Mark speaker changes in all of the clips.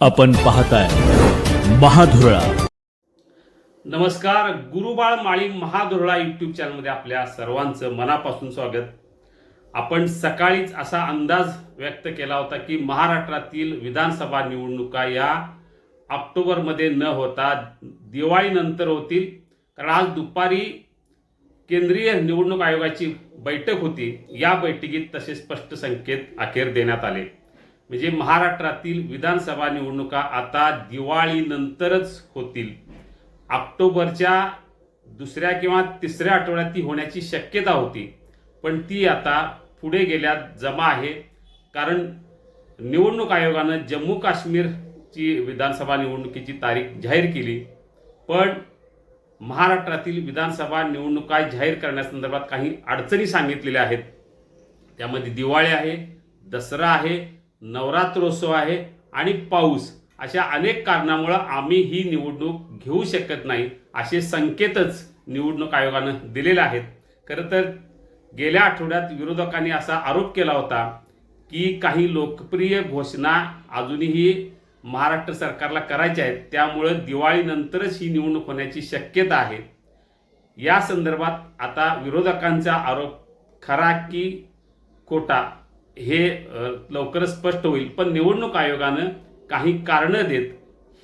Speaker 1: आपण पाहताय महाधुरळा.
Speaker 2: नमस्कार गुरुबाळ माळी महाधुरळा यूट्यूब चॅनलमध्ये आपल्या सर्वांचं मनापासून स्वागत. आपण सकाळीच असा अंदाज व्यक्त केला होता की महाराष्ट्रातील विधानसभा निवडणुका या ऑक्टोबरमध्ये न होता दिवाळीनंतर होतील. कारण आज दुपारी केंद्रीय निवडणूक आयोगाची बैठक होती. या बैठकीत तसे स्पष्ट संकेत अखेर देण्यात आले. म्हणजे महाराष्ट्रातील विधानसभा निवडणुका आता दिवाळीनंतरच होतील. ऑक्टोबरच्या दुसऱ्या किंवा तिसऱ्या आठवड्यात ती होण्याची शक्यता होती. पण ती आता पुढे गेल्यात जमा आहे. कारण निवडणूक आयोगानं जम्मू काश्मीरची विधानसभा निवडणुकीची तारीख जाहीर केली. पण महाराष्ट्रातील विधानसभा निवडणुका जाहीर करण्यासंदर्भात काही अडचणी सांगितलेल्या आहेत. त्यामध्ये दिवाळी आहे दसरा आहे नवरात्रोत्सव आहे आणि पाऊस अशा अनेक कारणामुळं आम्ही ही निवडणूक घेऊ शकत नाही असे संकेतच निवडणूक आयोगानं दिलेले आहेत. खरं तर गेल्या आठवड्यात विरोधकांनी असा आरोप केला होता की काही लोकप्रिय घोषणा अजूनही महाराष्ट्र सरकारला करायच्या आहेत. त्यामुळं दिवाळीनंतरच ही निवडणूक होण्याची शक्यता आहे. या संदर्भात आता विरोधकांचा आरोप खरा की खोटा हे लवकरच स्पष्ट होईल. पण निवडणूक आयोगानं काही कारणं देत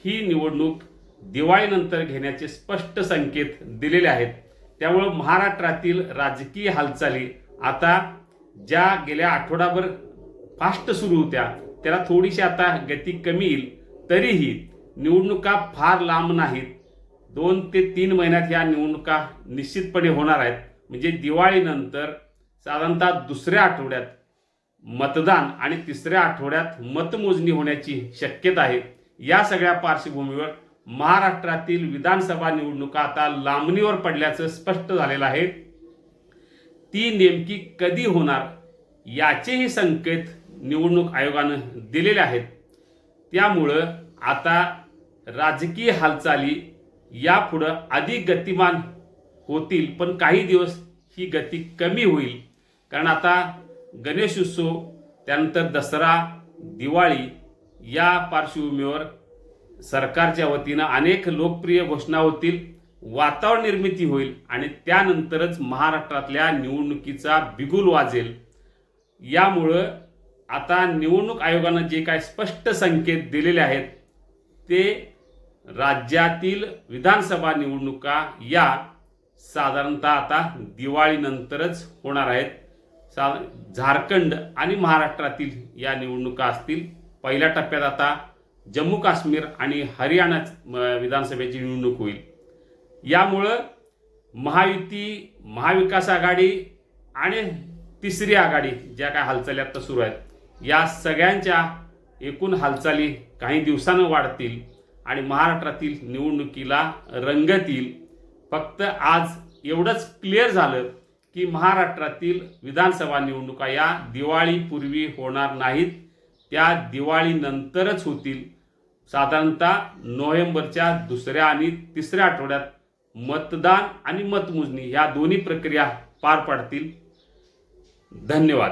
Speaker 2: ही निवडणूक दिवाळीनंतर घेण्याचे स्पष्ट संकेत दिलेले आहेत. त्यामुळं महाराष्ट्रातील राजकीय हालचाली आता ज्या गेल्या आठवडाभर फास्ट सुरू होत्या त्याला थोडीशी आता गती कमी येईल. तरीही निवडणुका फार लांब नाहीत. दोन ते तीन महिन्यात या निवडणुका निश्चितपणे होणार आहेत. म्हणजे दिवाळीनंतर साधारणतः दुसऱ्या आठवड्यात मतदान आणि तिसऱ्या आठवड्यात मतमोजणी होण्याची शक्यता आहे. या सगळ्या पार्श्वभूमीवर महाराष्ट्रातील विधानसभा निवडणुका आता लांबणीवर पडल्याचं स्पष्ट झालेलं आहे. ती नेमकी कधी होणार याचेही संकेत निवडणूक आयोगानं दिलेले आहेत. त्यामुळं आता राजकीय हालचाली यापुढं अधिक गतिमान होतील पण काही दिवस ही गती कमी होईल. कारण आता गणेश उत्सव त्यानंतर दसरा दिवाळी या पार्श्वभूमीवर सरकारच्या वतीनं अनेक लोकप्रिय घोषणा होतील वातावरण निर्मिती होईल आणि त्यानंतरच महाराष्ट्रातल्या निवडणुकीचा बिगुल वाजेल. यामुळं आता निवडणूक आयोगानं जे काय स्पष्ट संकेत दिलेले आहेत ते राज्यातील विधानसभा निवडणुका या साधारणतः आता दिवाळीनंतरच होणार आहेत. साल झारखंड आणि महाराष्ट्रातील या निवडणुका असतील. पहिल्या टप्प्यात आता जम्मू काश्मीर आणि हरियाणा म, विधानसभेची निवडणूक होईल. यामुळं महायुती महाविकास आघाडी आणि तिसरी आघाडी ज्या काय हालचाली आत्ता सुरू आहेत या सगळ्यांच्या एकूण हालचाली काही दिवसानं वाढतील आणि महाराष्ट्रातील निवडणुकीला रंगतील. फक्त आज एवढंच क्लिअर झालं की महाराष्ट्रातील विधानसभा निवडणुका या दिवाळीपूर्वी होणार नाहीत. त्या दिवाळीनंतरच होतील. साधारणतः नोव्हेंबरच्या दुसऱ्या आणि तिसऱ्या आठवड्यात मतदान आणि मतमोजणी या दोन्ही प्रक्रिया पार पाडतील. धन्यवाद.